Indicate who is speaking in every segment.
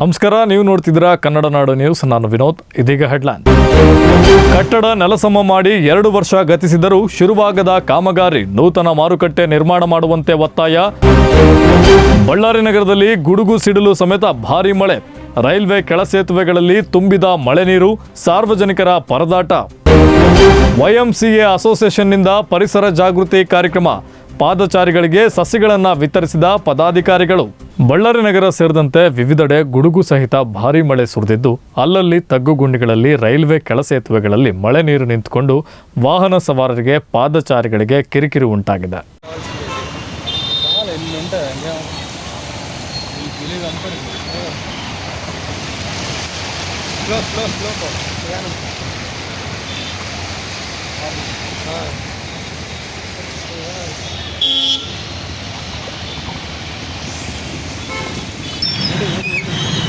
Speaker 1: ನಮಸ್ಕಾರ, ನೀವು ನೋಡ್ತಿದ್ದೀರಾ ಕನ್ನಡ ನಾಡು ನ್ಯೂಸ್. ನಾನು ವಿನೋದ್, ಇದೀಗ ಹೆಡ್ಲೈನ್. ಕಟ್ಟಡ ನೆಲಸಮ ಮಾಡಿ ಎರಡು ವರ್ಷ ಗತಿಸಿದರೂ ಶುರುವಾಗದ ಕಾಮಗಾರಿ ನೂತನ ಮಾರುಕಟ್ಟೆ ನಿರ್ಮಾಣ ಮಾಡುವಂತೆ ಒತ್ತಾಯ. ಬಳ್ಳಾರಿ ನಗರದಲ್ಲಿ ಗುಡುಗು ಸಿಡಿಲು ಸಮೇತ ಭಾರೀ ಮಳೆ. ರೈಲ್ವೆ ಕೆಳಸೇತುವೆಗಳಲ್ಲಿ ತುಂಬಿದ ಮಳೆ ನೀರು, ಸಾರ್ವಜನಿಕರ ಪರದಾಟ. ವೈಎಂಸಿಎ ಅಸೋಸಿಯೇಷನ್ನಿಂದ ಪರಿಸರ ಜಾಗೃತಿ ಕಾರ್ಯಕ್ರಮ. ಪಾದಚಾರಿಗಳಿಗೆ ಸಸಿಗಳನ್ನು ವಿತರಿಸಿದ ಪದಾಧಿಕಾರಿಗಳು. ಬಳ್ಳಾರಿ ನಗರ ಸೇರಿದಂತೆ ವಿವಿಧೆಡೆ ಗುಡುಗು ಸಹಿತ ಭಾರೀ ಮಳೆ ಸುರಿದಿದ್ದು, ಅಲ್ಲಲ್ಲಿ ತಗ್ಗುಗುಂಡಿಗಳಲ್ಲಿ ರೈಲ್ವೆ ಕೆಳಸೇತುವೆಗಳಲ್ಲಿ ಮಳೆ ನೀರು ನಿಂತುಕೊಂಡು ವಾಹನ ಸವಾರರಿಗೆ ಪಾದಚಾರಿಗಳಿಗೆ ಕಿರಿಕಿರಿ ಉಂಟಾಗಿದೆ. Thank you.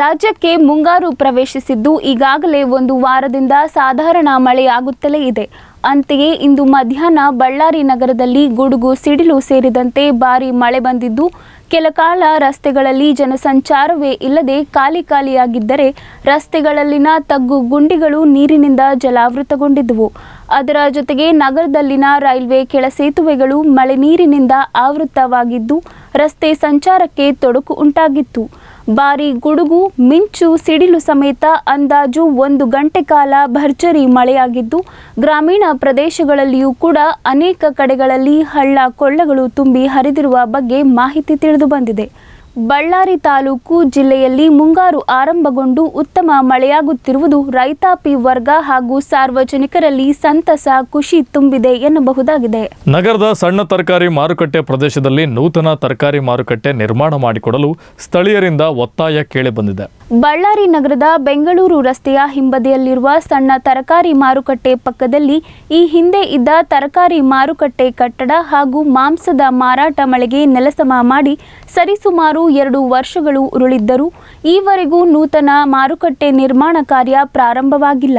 Speaker 2: ರಾಜ್ಯಕ್ಕೆ ಮುಂಗಾರು ಪ್ರವೇಶಿಸಿದ್ದು ಈಗಾಗಲೇ ಒಂದು ವಾರದಿಂದ ಸಾಧಾರಣ ಮಳೆಯಾಗುತ್ತಲೇ ಇದೆ. ಅಂತೆಯೇ ಇಂದು ಮಧ್ಯಾಹ್ನ ಬಳ್ಳಾರಿ ನಗರದಲ್ಲಿ ಗುಡುಗು, ಸಿಡಿಲು ಸೇರಿದಂತೆ ಭಾರಿ ಮಳೆ ಬಂದಿದ್ದು ಕೆಲಕಾಲ ರಸ್ತೆಗಳಲ್ಲಿ ಜನಸಂಚಾರವೇ ಇಲ್ಲದೆ ಖಾಲಿ ಖಾಲಿಯಾಗಿದ್ದರೆ ರಸ್ತೆಗಳಲ್ಲಿನ ತಗ್ಗು ಗುಂಡಿಗಳು ನೀರಿನಿಂದ ಜಲಾವೃತಗೊಂಡಿದ್ದವು ಅದರ ಜೊತೆಗೆ ನಗರದಲ್ಲಿನ ರೈಲ್ವೆ ಕೆಳ ಸೇತುವೆಗಳು ಮಳೆ ನೀರಿನಿಂದ ಆವೃತವಾಗಿದ್ದು ರಸ್ತೆ ಸಂಚಾರಕ್ಕೆ ತೊಡಕು ಉಂಟಾಗಿತ್ತು. ಭಾರಿ ಗುಡುಗು, ಮಿಂಚು, ಸಿಡಿಲು ಸಮೇತ ಅಂದಾಜು ಒಂದು ಗಂಟೆ ಕಾಲ ಭರ್ಜರಿ ಮಳೆಯಾಗಿದ್ದು, ಗ್ರಾಮೀಣ ಪ್ರದೇಶಗಳಲ್ಲಿಯೂ ಕೂಡ ಅನೇಕ ಕಡೆಗಳಲ್ಲಿ ಹಳ್ಳ ಕೊಳ್ಳಗಳು ತುಂಬಿ ಹರಿದಿರುವ ಬಗ್ಗೆ ಮಾಹಿತಿ ತಿಳಿದು ಬಂದಿದೆ. ಬಳ್ಳಾರಿ ತಾಲೂಕು ಜಿಲ್ಲೆಯಲ್ಲಿ ಮುಂಗಾರು ಆರಂಭಗೊಂಡು ಉತ್ತಮ ಮಳೆಯಾಗುತ್ತಿರುವುದು ರೈತಾಪಿ ವರ್ಗ ಹಾಗೂ ಸಾರ್ವಜನಿಕರಲ್ಲಿ ಸಂತಸ ಖುಷಿ ತುಂಬಿದೆ ಎನ್ನಬಹುದಾಗಿದೆ.
Speaker 1: ನಗರದ ಸಣ್ಣ ತರಕಾರಿ ಮಾರುಕಟ್ಟೆ ಪ್ರದೇಶದಲ್ಲಿ ನೂತನ ತರಕಾರಿ ಮಾರುಕಟ್ಟೆ ನಿರ್ಮಾಣ ಮಾಡಿಕೊಡಲು ಸ್ಥಳೀಯರಿಂದ ಒತ್ತಾಯ ಕೇಳಿಬಂದಿದೆ.
Speaker 2: ಬಳ್ಳಾರಿ ನಗರದ ಬೆಂಗಳೂರು ರಸ್ತೆಯ ಹಿಂಬದಿಯಲ್ಲಿರುವ ಸಣ್ಣ ತರಕಾರಿ ಮಾರುಕಟ್ಟೆ ಪಕ್ಕದಲ್ಲಿ ಈ ಹಿಂದೆ ಇದ್ದ ತರಕಾರಿ ಮಾರುಕಟ್ಟೆ ಕಟ್ಟಡ ಹಾಗೂ ಮಾಂಸದ ಮಾರಾಟ ಮಳೆಗೆ ನೆಲಸಮ ಮಾಡಿ ಸರಿಸುಮಾರು ಎರಡು ವರ್ಷಗಳು ಉರುಳಿದ್ದರೂ ಈವರೆಗೂ ನೂತನ ಮಾರುಕಟ್ಟೆ ನಿರ್ಮಾಣ ಕಾರ್ಯ ಪ್ರಾರಂಭವಾಗಿಲ್ಲ.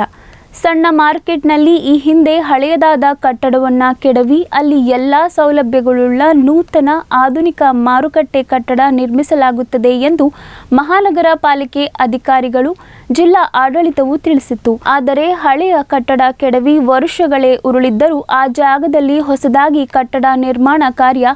Speaker 2: ಸಣ್ಣ ಮಾರ್ಕೆಟ್ನಲ್ಲಿ ಈ ಹಿಂದೆ ಹಳೆಯದಾದ ಕಟ್ಟಡವನ್ನು ಕೆಡವಿ ಅಲ್ಲಿ ಎಲ್ಲ ಸೌಲಭ್ಯಗಳುಳ್ಳ ನೂತನ ಆಧುನಿಕ ಮಾರುಕಟ್ಟೆ ಕಟ್ಟಡ ನಿರ್ಮಿಸಲಾಗುತ್ತದೆ ಎಂದು ಮಹಾನಗರ ಪಾಲಿಕೆ ಅಧಿಕಾರಿಗಳು ಜಿಲ್ಲಾ ಆಡಳಿತವು ತಿಳಿಸಿತ್ತು. ಆದರೆ ಹಳೆಯ ಕಟ್ಟಡ ಕೆಡವಿ ವರ್ಷಗಳೇ ಉರುಳಿದ್ದರೂ ಆ ಜಾಗದಲ್ಲಿ ಹೊಸದಾಗಿ ಕಟ್ಟಡ ನಿರ್ಮಾಣ ಕಾರ್ಯ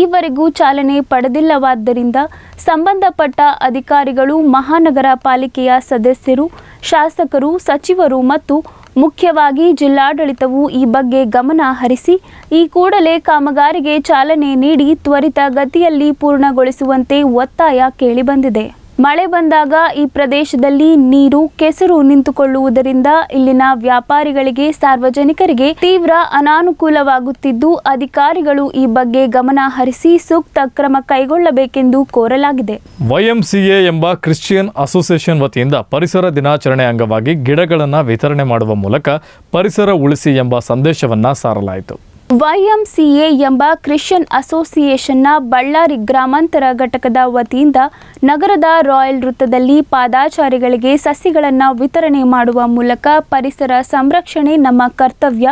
Speaker 2: ಈವರೆಗೂ ಚಾಲನೆ ಪಡೆದಿಲ್ಲವಾದ್ದರಿಂದ ಸಂಬಂಧಪಟ್ಟ ಅಧಿಕಾರಿಗಳು ಮಹಾನಗರ ಪಾಲಿಕೆಯ ಸದಸ್ಯರು ಶಾಸಕರು, ಸಚಿವರು ಮತ್ತು ಮುಖ್ಯವಾಗಿ ಜಿಲ್ಲಾಡಳಿತವು ಈ ಬಗ್ಗೆ ಗಮನ ಹರಿಸಿ, ಈ ಕೂಡಲೇ ಕಾಮಗಾರಿಗೆ ಚಾಲನೆ ನೀಡಿ ತ್ವರಿತ ಗತಿಯಲ್ಲಿ ಪೂರ್ಣಗೊಳಿಸುವಂತೆ ಒತ್ತಾಯ ಕೇಳಿಬಂದಿದೆ. ಮಳೆ ಬಂದಾಗ ಈ ಪ್ರದೇಶದಲ್ಲಿ ನೀರು ಕೆಸರು ನಿಂತುಕೊಳ್ಳುವುದರಿಂದ ಇಲ್ಲಿನ ವ್ಯಾಪಾರಿಗಳಿಗೆ, ಸಾರ್ವಜನಿಕರಿಗೆ ತೀವ್ರ ಅನಾನುಕೂಲವಾಗುತ್ತಿದ್ದು, ಅಧಿಕಾರಿಗಳು ಈ ಬಗ್ಗೆ ಗಮನ ಹರಿಸಿ ಸೂಕ್ತ ಕ್ರಮ ಕೈಗೊಳ್ಳಬೇಕೆಂದು ಕೋರಲಾಗಿದೆ.
Speaker 1: ವೈಎಂಸಿಎ ಎಂಬ ಕ್ರಿಶ್ಚಿಯನ್ ಅಸೋಸಿಯೇಷನ್ ವತಿಯಿಂದ ಪರಿಸರ ದಿನಾಚರಣೆ ಅಂಗವಾಗಿ ಗಿಡಗಳನ್ನು ವಿತರಣೆ ಮಾಡುವ ಮೂಲಕ ಪರಿಸರ ಉಳಿಸಿ ಎಂಬ ಸಂದೇಶವನ್ನ ಸಾರಲಾಯಿತು.
Speaker 2: ವೈಎಂಸಿಎ ಎಂಬ ಕ್ರಿಶ್ಚಿಯನ್ ಅಸೋಸಿಯೇಷನ್ನ ಬಳ್ಳಾರಿ ಗ್ರಾಮಾಂತರ ಘಟಕದ ವತಿಯಿಂದ ನಗರದ ರಾಯಲ್ ವೃತ್ತದಲ್ಲಿ ಪಾದಾಚಾರಿಗಳಿಗೆ ಸಸಿಗಳನ್ನು ವಿತರಣೆ ಮಾಡುವ ಮೂಲಕ ಪರಿಸರ ಸಂರಕ್ಷಣೆ ನಮ್ಮ ಕರ್ತವ್ಯ.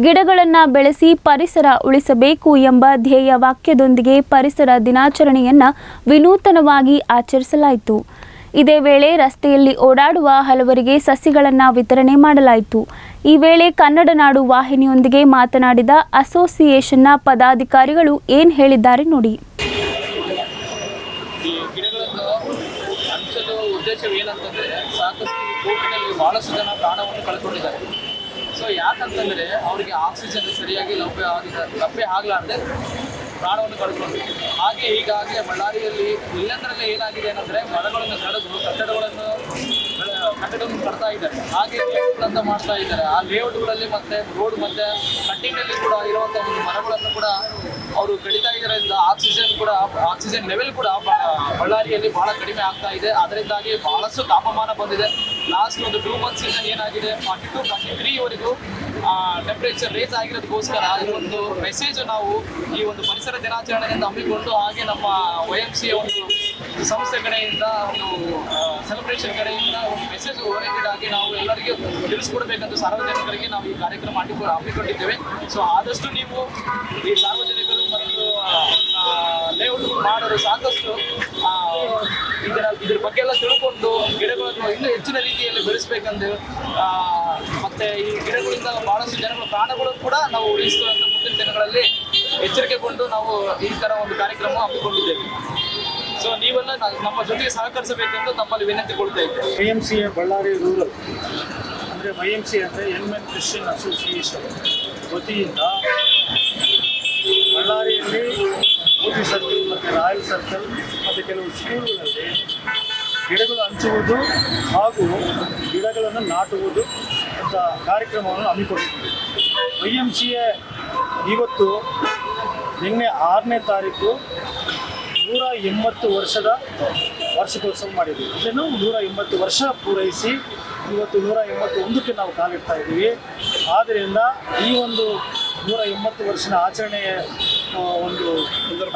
Speaker 2: ಗಿಡಗಳನ್ನು ಬೆಳೆಸಿ ಪರಿಸರ ಉಳಿಸಬೇಕು ಎಂಬ ಧ್ಯೇಯ ವಾಕ್ಯದೊಂದಿಗೆ ಪರಿಸರ ದಿನಾಚರಣೆಯನ್ನು ವಿನೂತನವಾಗಿ ಆಚರಿಸಲಾಯಿತು. ಇದೇ ವೇಳೆ ರಸ್ತೆಯಲ್ಲಿ ಓಡಾಡುವ ಹಲವರಿಗೆ ಸಸಿಗಳನ್ನು ವಿತರಣೆ ಮಾಡಲಾಯಿತು. ಈ ವೇಳೆ ಕನ್ನಡ ನಾಡು ವಾಹಿನಿಯೊಂದಿಗೆ ಮಾತನಾಡಿದ ಅಸೋಸಿಯೇಷನ್ನ ಪದಾಧಿಕಾರಿಗಳು ಏನು ಹೇಳಿದ್ದಾರೆ ನೋಡಿ.
Speaker 3: ಸಾಕಷ್ಟು ಜನ ಪ್ರಾಣವನ್ನು ಸೊ ಯಾಕಂತಂದರೆ ಅವರಿಗೆ ಆಕ್ಸಿಜನ್ ಸರಿಯಾಗಿ ಲಭ್ಯ ಆಗಿದೆ, ಲಭ್ಯ ಆಗಲಾರ್ದೆ ಪ್ರಾಣವನ್ನು ಕಳ್ಕೊಂಡು ಹಾಗೆ ಈಗಾಗಲೇ ಬಳ್ಳಾರಿಯಲ್ಲಿ ಇಲ್ಲಂದ್ರಲ್ಲಿ ಏನಾಗಿದೆ ಏನಂದರೆ ಮರಗಳನ್ನು ಕಡಿದು ಕಟ್ಟಡಗಳನ್ನು ಕಟ್ಟಡವನ್ನು ಕಟ್ತಾ ಇದ್ದಾರೆ. ಹಾಗೆ ಲೇಔಟ್ಗಳಂತ ಮಾಡ್ತಾ ಇದ್ದಾರೆ. ಆ ಲೇಔಟ್ಗಳಲ್ಲಿ ಮತ್ತೆ ರೋಡ್ ಮತ್ತೆ ಕಟ್ಟಿಂಗಲ್ಲಿ ಕೂಡ ಇರುವಂಥ ಒಂದು ಮರಗಳನ್ನು ಕೂಡ ಅವರು ಕಡಿತಾ ಇದರಿಂದ ಆಕ್ಸಿಜನ್ ಕೂಡ ಆಕ್ಸಿಜನ್ ಲೆವೆಲ್ ಕೂಡ ಬಳ್ಳಾರಿಯಲ್ಲಿ ಬಹಳ ಕಡಿಮೆ ಆಗ್ತಾ ಇದೆ. ಅದರಿಂದಾಗಿ ಬಹಳಷ್ಟು ತಾಪಮಾನ ಬಂದಿದೆ. ಲಾಸ್ಟ್ ಒಂದು ಟೂ ಮಂತ್ಸ್ ಇಂದ ಏನಾಗಿದೆ? ಫಾರ್ಟಿ ಟು ಫಾರ್ಟಿ ತ್ರೀವರೆಗೂ ಟೆಂಪರೇಚರ್ ರೇಸ್ ಆಗಿರೋದಕ್ಕೋಸ್ಕರ ಈ ಒಂದು ಮೆಸೇಜ್ ನಾವು ಈ ಒಂದು ಪರಿಸರ ದಿನಾಚರಣೆಯಿಂದ ಹಮ್ಮಿಕೊಂಡು ಹಾಗೆ ನಮ್ಮ ವೈ ಎಂ ಸಿ ಒಂದು ಸಂಸ್ಥೆ ಕಡೆಯಿಂದ ಒಂದು ಸೆಲೆಬ್ರೇಷನ್ ಕಡೆಯಿಂದ ಒಂದು ಮೆಸೇಜ್ ಓರಿಯೆಂಟೆಡ್ ಆಗಿ ನಾವು ಎಲ್ಲರಿಗೂ ತಿಳಿಸ್ಕೊಡ್ಬೇಕಂತ ಸಾರ್ವಜನಿಕರಿಗೆ ನಾವು ಈ ಕಾರ್ಯಕ್ರಮ ಹಮ್ಮಿಕೊ- ಹಮ್ಮಿಕೊಂಡಿದ್ದೇವೆ. ಸೊ ಆದಷ್ಟು ನೀವು ಈ ಸಾರ್ವಜನಿಕರು ಮತ್ತು ಲೇಔಟ್ ಮಾಡಲು ಸಾಕಷ್ಟು ಇದರ ಇದ್ರ ಬಗ್ಗೆ ಎಲ್ಲ ತಿಳ್ಕೊಂಡು ಗಿಡಗಳನ್ನು ಇನ್ನೂ ಹೆಚ್ಚಿನ ರೀತಿಯಲ್ಲಿ ಬೆಳೆಸಬೇಕಂದು ಮತ್ತೆ ಈ ಗಿಡಗಳಿಂದ ಬಹಳಷ್ಟು ಜನಗಳ ಪ್ರಾಣಗಳು ಕೂಡ ನಾವು ಉಳಿಸುವಂತ ಮುಂದಿನ ದಿನಗಳಲ್ಲಿ ಎಚ್ಚರಿಕೆಗೊಂಡು ನಾವು ಈ ತರ ಒಂದು ಕಾರ್ಯಕ್ರಮ ಹಮ್ಮಿಕೊಂಡಿದ್ದೇವೆ. ಸೊ ನೀವೆಲ್ಲ ನಮ್ಮ ಜೊತೆಗೆ ಸಹಕರಿಸಬೇಕೆಂದು ತಮ್ಮಲ್ಲಿ ವಿನಂತಿಕೊಳ್ತಾ ಇದ್ದೇವೆ
Speaker 4: I M C A Ballari rural ಅಂದರೆ ವೈ ಎಂ ಸಿ ಅಂದರೆ ಎನ್ ಎನ್ ಕ್ರಿಶ್ಚಿಯನ್ ಅಸೋಸಿಯೇಷನ್ ವತಿಯಿಂದ ಬಳ್ಳಾರಿಯಲ್ಲಿ ಮೋದಿ ಸರ್ಕಲ್ ಮತ್ತು ರಾಯಲ್ ಸರ್ಕಲ್ ಮತ್ತು ಕೆಲವು ಸ್ಕೂಲ್ಗಳಲ್ಲಿ ಗಿಡಗಳು ಹಂಚುವುದು ಹಾಗೂ ಗಿಡಗಳನ್ನು ನಾಟುವುದು ಅಂತ ಕಾರ್ಯಕ್ರಮವನ್ನು ಹಮ್ಮಿಕೊಂಡಿದ್ದೀವಿ. ವೈ ಎಂ ಸಿ ಎ ಇವತ್ತು ನಿನ್ನೆ ಆರನೇ ತಾರೀಕು ನೂರ ಎಂಬತ್ತು ವರ್ಷದ ವಾರ್ಷಿಕೋತ್ಸವ ಮಾಡಿದ್ದೀವಿ ಇದನ್ನು ನೂರ ಎಂಬತ್ತು ವರ್ಷ ಪೂರೈಸಿ ಇವತ್ತು ನೂರ ಎಂಬತ್ತೊಂದಕ್ಕೆ ನಾವು ಕಾಲಿಡ್ತಾ ಇದ್ದೀವಿ. ಆದ್ದರಿಂದ ಈ ಒಂದು ನೂರ ಎಂಬತ್ತು ವರ್ಷದ ಆಚರಣೆಯ ಒಂದು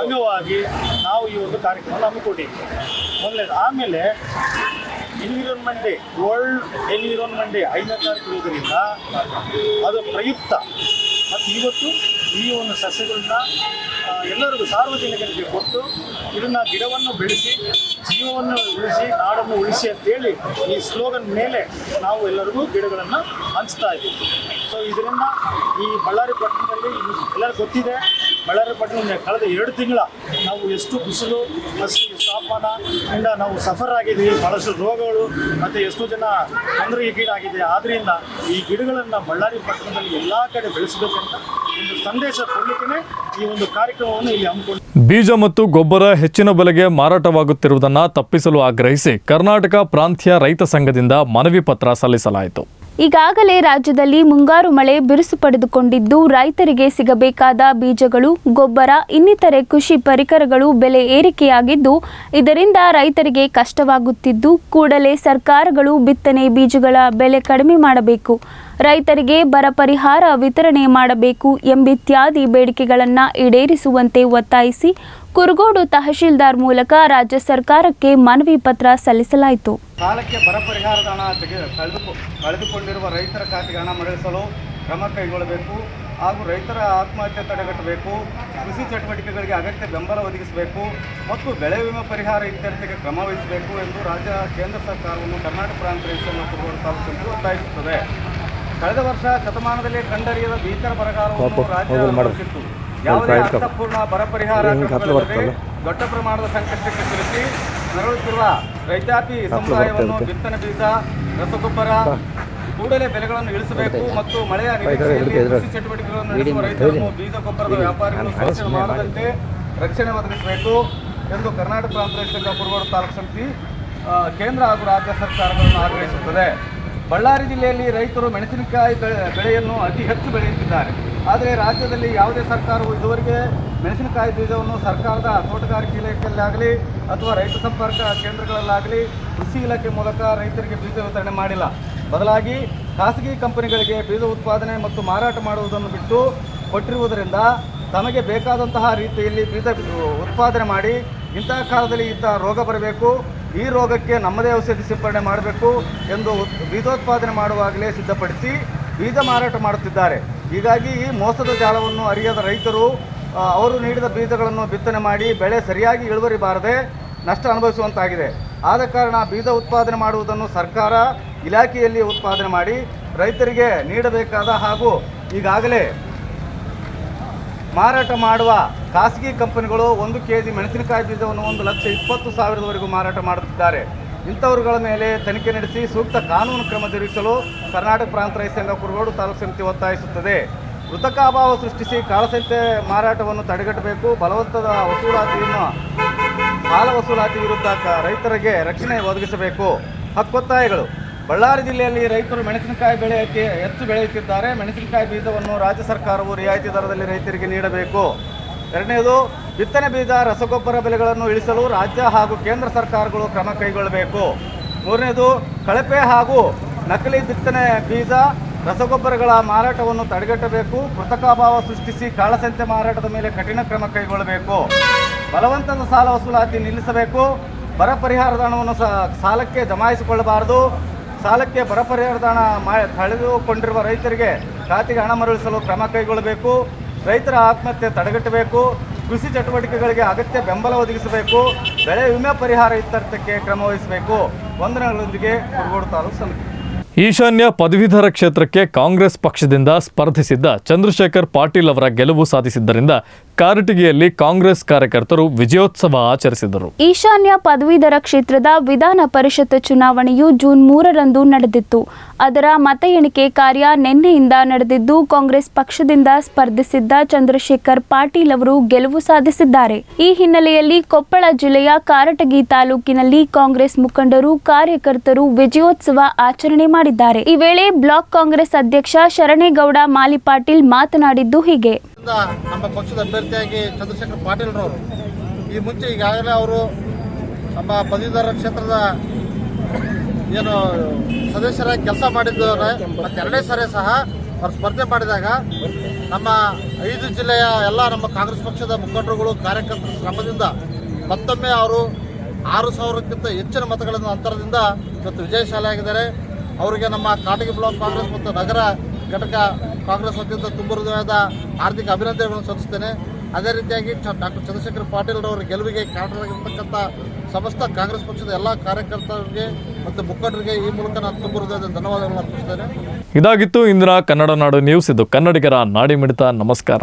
Speaker 4: ಅಂಗವಾಗಿ ನಾವು ಈ ಒಂದು ಕಾರ್ಯಕ್ರಮವನ್ನು ಹಮ್ಮಿಕೊಂಡಿದ್ದೀವಿ ಮೊದಲನೇದು, ಆಮೇಲೆ environment day, world environment day ಐದನೇ ತಾರೀಕು ಇರೋದರಿಂದ ಅದು ಪ್ರಯುಕ್ತ. ಮತ್ತು ಇವತ್ತು ಈ ಒಂದು ಸಸ್ಯಗಳನ್ನ ಎಲ್ಲರಿಗೂ ಸಾರ್ವಜನಿಕರಿಗೆ ಕೊಟ್ಟು ಇದನ್ನು ಗಿಡವನ್ನು ಬೆಳೆಸಿ, ಜೀವವನ್ನು ಉಳಿಸಿ, ನಾಡನ್ನು ಉಳಿಸಿ ಅಂತೇಳಿ ಈ ಸ್ಲೋಗನ್ ಮೇಲೆ ನಾವು ಎಲ್ಲರಿಗೂ ಗಿಡಗಳನ್ನು ಹಂಚ್ತಾ ಇದ್ದೀವಿ. ಸೊ ಇದರಿಂದ ಈ ಬಳ್ಳಾರಿ ಪಟ್ಟಣದಲ್ಲಿ ಎಲ್ಲರಿಗೂ ಗೊತ್ತಿದೆ, ಬಳ್ಳಾರಿ ಪಟ್ಟಣದಿಂದ ಕಳೆದ ಎರಡು ತಿಂಗಳ ನಾವು ಎಷ್ಟು ಬಿಸಿಲು ಅಷ್ಟು ತಾಪಮಾನದಿಂದ ನಾವು ಸಫರ್ ಆಗಿದ್ದೀವಿ, ಬಹಳಷ್ಟು ರೋಗಗಳು ಮತ್ತು ಎಷ್ಟೋ ಜನ ತೊಂದರೆಗೀಡಾಗಿದೆ ಆದ್ದರಿಂದ ಈ ಗಿಡಗಳನ್ನು ಬಳ್ಳಾರಿ ಪಟ್ಟಣದಲ್ಲಿ ಎಲ್ಲ ಕಡೆ ಬೆಳೆಸಬೇಕಂತ ಸಂದೇಶ ಈ ಒಂದು ಕಾರ್ಯಕ್ರಮವನ್ನು ಇಲ್ಲಿ ಹಮ್ಮಿಕೊಂಡು
Speaker 1: ಬೀಜ ಮತ್ತು ಗೊಬ್ಬರ ಹೆಚ್ಚಿನ ಬೆಲೆಗೆ ಮಾರಾಟವಾಗುತ್ತಿರುವುದನ್ನು ತಪ್ಪಿಸಲು ಆಗ್ರಹಿಸಿ ಕರ್ನಾಟಕ ಪ್ರಾಂತ್ಯ ರೈತ ಸಂಘದಿಂದ ಮನವಿ ಪತ್ರ ಸಲ್ಲಿಸಲಾಯಿತು.
Speaker 2: ಈಗಾಗಲೇ ರಾಜ್ಯದಲ್ಲಿ ಮುಂಗಾರು ಮಳೆ ಬಿರುಸು ಪಡೆದುಕೊಂಡಿದ್ದು, ರೈತರಿಗೆ ಸಿಗಬೇಕಾದ ಬೀಜಗಳು, ಗೊಬ್ಬರ, ಇನ್ನಿತರೆ ಕೃಷಿ ಪರಿಕರಗಳು ಬೆಲೆ ಏರಿಕೆಯಾಗಿದ್ದು, ಇದರಿಂದ ರೈತರಿಗೆ ಕಷ್ಟವಾಗುತ್ತಿದ್ದು, ಕೂಡಲೇ ಸರ್ಕಾರಗಳು ಬಿತ್ತನೆ ಬೀಜಗಳ ಬೆಲೆ ಕಡಿಮೆ ಮಾಡಬೇಕು. ರೈತರಿಗೆ ಬರ ಪರಿಹಾರ ವಿತರಣೆ ಮಾಡಬೇಕು ಎಂಬಿತ್ಯಾದಿ ಬೇಡಿಕೆಗಳನ್ನು ಈಡೇರಿಸುವಂತೆ ಒತ್ತಾಯಿಸಿ ಕುರುಗೋಡು ತಹಶೀಲ್ದಾರ್ ಮೂಲಕ ರಾಜ್ಯ ಸರ್ಕಾರಕ್ಕೆ ಮನವಿ ಪತ್ರ ಸಲ್ಲಿಸಲಾಯಿತು.
Speaker 5: ಸಾಲಕ್ಕೆ ಬರ ಪರಿಹಾರದ ಹಣ ಕಳೆದುಕೊಂಡಿರುವ ರೈತರ ಖಾತೆಗೆ ಹಣ ಮರಳಿಸಲು ಕ್ರಮ ಕೈಗೊಳ್ಳಬೇಕು ಹಾಗೂ ರೈತರ ಆತ್ಮಹತ್ಯೆ ತಡೆಗಟ್ಟಬೇಕು ಕೃಷಿ ಚಟುವಟಿಕೆಗಳಿಗೆ ಅಗತ್ಯ ಬೆಂಬಲ ಒದಗಿಸಬೇಕು ಮತ್ತು ಬೆಳೆ ವಿಮೆ ಪರಿಹಾರ ಇತ್ಯರ್ಥಕ್ಕೆ ಕ್ರಮ ವಹಿಸಬೇಕು ಎಂದು ರಾಜ್ಯ ಕೇಂದ್ರ ಸರ್ಕಾರವನ್ನು ಕರ್ನಾಟಕ ಪ್ರಾಂತ ರೈತ ಕುರುಗೋಡು ತಾಲೂಕು ಒತ್ತಾಯಿಸುತ್ತದೆ. ಕಳೆದ ವರ್ಷ ಶತಮಾನದಲ್ಲಿ ಕಂಡರಿಯದ ಭೀಕರ ಬರಗಾಲವನ್ನು ರಾಜ್ಯ ಯಾವುದೇ ಅರ್ಥಪೂರ್ಣ ಬರ ಪರಿಹಾರ ದೊಡ್ಡ ಪ್ರಮಾಣದ ಸಂಕಷ್ಟಕ್ಕೆ ಸಿಲುಕಿ ನರಳುತ್ತಿರುವ ರೈತಾಪಿ ಸಮುದಾಯವನ್ನು ಬಿತ್ತನೆ ಬೀಜ ರಸಗೊಬ್ಬರ ಕೂಡಲೇ ಬೆಲೆಗಳನ್ನು ಇಳಿಸಬೇಕು ಮತ್ತು ಮಳೆಯ ನಿರೀಕ್ಷೆಯಲ್ಲಿ ಕೃಷಿ ಚಟುವಟಿಕೆಗಳನ್ನು ನಡೆಸುವ ರೈತರನ್ನು ಬೀಜ ಗೊಬ್ಬರದ ವ್ಯಾಪಾರಿಗಳು ಶೋಷಣೆ ಮಾಡದಂತೆ ರಕ್ಷಣೆ ಒದಗಿಸಬೇಕು ಎಂದು ಕರ್ನಾಟಕ ಪ್ರಾಂತ ರೈತ ಸಂಘ ಕುರುಗೋಡು ತಾಲೂಕು ಸಮಿತಿ ಕೇಂದ್ರ ಹಾಗೂ ರಾಜ್ಯ ಸರ್ಕಾರಗಳನ್ನು ಆಗ್ರಹಿಸುತ್ತದೆ. ಬಳ್ಳಾರಿ ಜಿಲ್ಲೆಯಲ್ಲಿ ರೈತರು ಮೆಣಸಿನಕಾಯಿ ಬೆಳೆ ಬೆಳೆಯನ್ನು ಅತಿ ಹೆಚ್ಚು ಬೆಳೆಯುತ್ತಿದ್ದಾರೆ. ಆದರೆ ರಾಜ್ಯದಲ್ಲಿ ಯಾವುದೇ ಸರ್ಕಾರವು ಇದುವರೆಗೆ ಮೆಣಸಿನಕಾಯಿ ಬೀಜವನ್ನು ಸರ್ಕಾರದ ತೋಟಗಾರಿಕೆ ಇಲಾಖೆಯಲ್ಲಾಗಲಿ ಅಥವಾ ರೈತ ಸಂಪರ್ಕ ಕೇಂದ್ರಗಳಲ್ಲಾಗಲಿ ಕೃಷಿ ಇಲಾಖೆ ಮೂಲಕ ರೈತರಿಗೆ ಬೀಜ ವಿತರಣೆ ಮಾಡಿಲ್ಲ. ಬದಲಾಗಿ ಖಾಸಗಿ ಕಂಪನಿಗಳಿಗೆ ಬೀಜ ಉತ್ಪಾದನೆ ಮತ್ತು ಮಾರಾಟ ಮಾಡುವುದನ್ನು ಬಿಟ್ಟು ಕೊಟ್ಟಿರುವುದರಿಂದ ತಮಗೆ ಬೇಕಾದಂತಹ ರೀತಿಯಲ್ಲಿ ಬೀಜ ಉತ್ಪಾದನೆ ಮಾಡಿ ಇಂತಹ ಕಾಲದಲ್ಲಿ ಇಂತಹ ರೋಗ ಬರಬೇಕು. ಈ ರೋಗಕ್ಕೆ ನಮ್ಮದೇ ಔಷಧಿ ಸಿಂಪಡಣೆ ಮಾಡಬೇಕು ಎಂದು ಬೀಜೋತ್ಪಾದನೆ ಮಾಡುವಾಗಲೇ ಸಿದ್ಧಪಡಿಸಿ ಬೀಜ ಮಾರಾಟ ಮಾಡುತ್ತಿದ್ದಾರೆ. ಹೀಗಾಗಿ ಈ ಮೋಸದ ಜಾಲವನ್ನು ಅರಿಯದ ರೈತರು ಅವರು ನೀಡಿದ ಬೀಜಗಳನ್ನು ಬಿತ್ತನೆ ಮಾಡಿ ಬೆಳೆ ಸರಿಯಾಗಿ ಇಳುವರಿ ಬಾರದೆ ನಷ್ಟ ಅನುಭವಿಸುವಂತಾಗಿದೆ. ಆದ ಕಾರಣ ಬೀಜ ಉತ್ಪಾದನೆ ಮಾಡುವುದನ್ನು ಸರ್ಕಾರ ಇಲಾಖೆಯಲ್ಲಿ ಉತ್ಪಾದನೆ ಮಾಡಿ ರೈತರಿಗೆ ನೀಡಬೇಕಾದ ಹಾಗೂ ಈಗಾಗಲೇ ಮಾರಾಟ ಮಾಡುವ ಖಾಸಗಿ ಕಂಪನಿಗಳು ಒಂದು ಕೆ ಜಿ ಮೆಣಸಿನಕಾಯಿ ಬೀಜವನ್ನು ಒಂದು ಲಕ್ಷ ಇಪ್ಪತ್ತು ಸಾವಿರದವರೆಗೂ ಮಾರಾಟ ಮಾಡುತ್ತಿದ್ದಾರೆ. ಇಂಥವರುಗಳ ಮೇಲೆ ತನಿಖೆ ನಡೆಸಿ ಸೂಕ್ತ ಕಾನೂನು ಕ್ರಮ ಜರುಗಿಸಲು ಕರ್ನಾಟಕ ಪ್ರಾಂತ ರೈತ ಸಂಘ ಕುರುಗೋಡು ತಾಲೂಕು ಸಮಿತಿ ಒತ್ತಾಯಿಸುತ್ತದೆ. ಕೃತಕ ಅಭಾವ ಸೃಷ್ಟಿಸಿ ಕಾಳಸಂತೆ ಮಾರಾಟವನ್ನು ತಡೆಗಟ್ಟಬೇಕು. ಬಲವಂತದ ವಸೂಲಾತಿಯನ್ನು ಸಾಲ ವಸೂಲಾತಿ ವಿರುದ್ಧ ರೈತರಿಗೆ ರಕ್ಷಣೆ ಒದಗಿಸಬೇಕು. ಹಕ್ಕೊತ್ತಾಯಗಳು ಬಳ್ಳಾರಿ ಜಿಲ್ಲೆಯಲ್ಲಿ ರೈತರು ಮೆಣಸಿನಕಾಯಿ ಬೆಳೆಯಕ್ಕೆ ಹೆಚ್ಚು ಬೆಳೆಯುತ್ತಿದ್ದಾರೆ. ಮೆಣಸಿನಕಾಯಿ ಬೀಜವನ್ನು ರಾಜ್ಯ ಸರ್ಕಾರವು ರಿಯಾಯಿತಿ ದರದಲ್ಲಿ ರೈತರಿಗೆ ನೀಡಬೇಕು. ಎರಡನೇದು ಬಿತ್ತನೆ ಬೀಜ, ರಸಗೊಬ್ಬರ ಬೆಲೆಗಳನ್ನು ಇಳಿಸಲು ರಾಜ್ಯ ಹಾಗೂ ಕೇಂದ್ರ ಸರ್ಕಾರಗಳು ಕ್ರಮ ಕೈಗೊಳ್ಳಬೇಕು. ಮೂರನೇದು, ಕಳಪೆ ಹಾಗೂ ನಕಲಿ ಬಿತ್ತನೆ ಬೀಜ, ರಸಗೊಬ್ಬರಗಳ ಮಾರಾಟವನ್ನು ತಡೆಗಟ್ಟಬೇಕು. ಕೃತಕಾಭಾವ ಸೃಷ್ಟಿಸಿ ಕಾಳಸಂತೆ ಮಾರಾಟದ ಮೇಲೆ ಕಠಿಣ ಕ್ರಮ ಕೈಗೊಳ್ಳಬೇಕು. ಬಲವಂತದ ಸಾಲ ವಸೂಲಾತಿ ನಿಲ್ಲಿಸಬೇಕು. ಬರ ಪರಿಹಾರದ ಹಣವನ್ನು ಸಾಲಕ್ಕೆ ಜಮಾಯಿಸಿಕೊಳ್ಳಬಾರದು. ಸಾಲಕ್ಕೆ ಬರ ಪರಿಹಾರದ ಹಣ ಮಾ, ಕಳೆದುಕೊಂಡಿರುವ ರೈತರಿಗೆ ಖಾತೆಗೆ ಹಣ ಮರಳಿಸಲು ಕ್ರಮ ಕೈಗೊಳ್ಳಬೇಕು. ರೈತರ ಆತ್ಮಹತ್ಯೆ ತಡೆಗಟ್ಟಬೇಕು. ಕೃಷಿ ಚಟುವಟಿಕೆಗಳಿಗೆ ಅಗತ್ಯ ಬೆಂಬಲ ಒದಗಿಸಬೇಕು, ಬೆಳೆ ವಿಮೆ ಪರಿಹಾರ ಇತ್ಯರ್ಥಕ್ಕೆ ಕ್ರಮ ವಹಿಸಬೇಕು. ವಂದನೆಗಳೊಂದಿಗೆ ಕುರುಗೋಡು ತಾಲೂಕು ಸಮಿತಿ.
Speaker 1: ಈಶಾನ್ಯ ಪದವೀಧರ ಕ್ಷೇತ್ರಕ್ಕೆ ಕಾಂಗ್ರೆಸ್ ಪಕ್ಷದಿಂದ ಸ್ಪರ್ಧಿಸಿದ್ದ ಚಂದ್ರಶೇಖರ್ ಪಾಟೀಲ್ ಅವರ ಗೆಲುವು ಸಾಧಿಸಿದ್ದರಿಂದ ಕಾರಟಗಿಯಲ್ಲಿ ಕಾಂಗ್ರೆಸ್ ಕಾರ್ಯಕರ್ತರು ವಿಜಯೋತ್ಸವ ಆಚರಿಸಿದರು.
Speaker 2: ಈಶಾನ್ಯ ಪದವೀಧರ ಕ್ಷೇತ್ರದ ವಿಧಾನ ಪರಿಷತ್ ಚುನಾವಣೆಯು ಜೂನ್ ಮೂರರಂದು ನಡೆದಿತ್ತು. ಅದರ ಮತ ಎಣಿಕೆ ಕಾರ್ಯ ನಿನ್ನೆಯಿಂದ ನಡೆದಿದ್ದು ಕಾಂಗ್ರೆಸ್ ಪಕ್ಷದಿಂದ ಸ್ಪರ್ಧಿಸಿದ್ದ ಚಂದ್ರಶೇಖರ್ ಪಾಟೀಲ್ ಅವರು ಗೆಲುವು ಸಾಧಿಸಿದ್ದಾರೆ. ಈ ಹಿನ್ನೆಲೆಯಲ್ಲಿ ಕೊಪ್ಪಳ ಜಿಲ್ಲೆಯ ಕಾರಟಗಿ ತಾಲೂಕಿನಲ್ಲಿ ಕಾಂಗ್ರೆಸ್ ಮುಖಂಡರು ಕಾರ್ಯಕರ್ತರು ವಿಜಯೋತ್ಸವ ಆಚರಣೆ ಮಾಡಿದ್ದಾರೆ. ಈ ವೇಳೆ ಬ್ಲಾಕ್ ಕಾಂಗ್ರೆಸ್ ಅಧ್ಯಕ್ಷ ಶರಣೇಗೌಡ ಮಾಲಿಪಾಟೀಲ್ ಮಾತನಾಡಿದ್ದು ಹೀಗೆ.
Speaker 6: ನಮ್ಮ ಪಕ್ಷದ ಅಭ್ಯರ್ಥಿಯಾಗಿ ಚಂದ್ರಶೇಖರ್ ಪಾಟೀಲ್ರವರು ಈ ಮುಂಚೆ ಈಗಾಗಲೇ ಅವರು ನಮ್ಮ ಪದವೀಧರ ಕ್ಷೇತ್ರದ ಏನು ಸದಸ್ಯರಾಗಿ ಕೆಲಸ ಮಾಡಿದ್ದವರೇ, ಮತ್ತು ಎರಡನೇ ಸಾರಿ ಸಹ ಅವರು ಸ್ಪರ್ಧೆ ಮಾಡಿದಾಗ ನಮ್ಮ ಐದು ಜಿಲ್ಲೆಯ ಎಲ್ಲ ನಮ್ಮ ಕಾಂಗ್ರೆಸ್ ಪಕ್ಷದ ಮುಖಂಡರುಗಳು, ಕಾರ್ಯಕರ್ತರ ಶ್ರಮದಿಂದ ಮತ್ತೊಮ್ಮೆ ಅವರು ಆರು ಸಾವಿರಕ್ಕಿಂತ ಹೆಚ್ಚಿನ ಮತಗಳನ್ನು ಅಂತರದಿಂದ ಇವತ್ತು ವಿಜಯಶಾಲಿಯಾಗಿದ್ದಾರೆ ಅವರಿಗೆ ನಮ್ಮ ಕಾಟಗಿ ಬ್ಲಾಕ್ ಕಾಂಗ್ರೆಸ್ ಮತ್ತು ನಗರ ಘಟಕ ಕಾಂಗ್ರೆಸ್ ವತಿಯಿಂದ ತುಂಬ ಆರ್ಥಿಕ ಅಭಿನಂದನೆಗಳನ್ನು ಸಲ್ಲಿಸ್ತೇನೆ ಅದೇ ರೀತಿಯಾಗಿ ಡಾಕ್ಟರ್ ಚಂದ್ರಶೇಖರ್ ಪಾಟೀಲ್ ರವರ ಗೆಲುವಿಗೆ ಕಾರಣರಾಗಿರ್ತಕ್ಕಂಥ ಸಮಸ್ತ ಕಾಂಗ್ರೆಸ್ ಪಕ್ಷದ ಎಲ್ಲ ಕಾರ್ಯಕರ್ತರಿಗೆ ಮತ್ತು ಮುಖಂಡರಿಗೆ ಈ ಮೂಲಕ ನಾನು ತುಂಬ ಧನ್ಯವಾದಗಳನ್ನು ಅರ್ಪಿಸ್ತೇನೆ
Speaker 1: ಇದಾಗಿತ್ತು ಇಂದಿನ ಕನ್ನಡ ನಾಡು ನ್ಯೂಸ್. ಇದು ಕನ್ನಡಿಗರ ನಾಡಿ ಮಿಡಿತ ನಮಸ್ಕಾರ.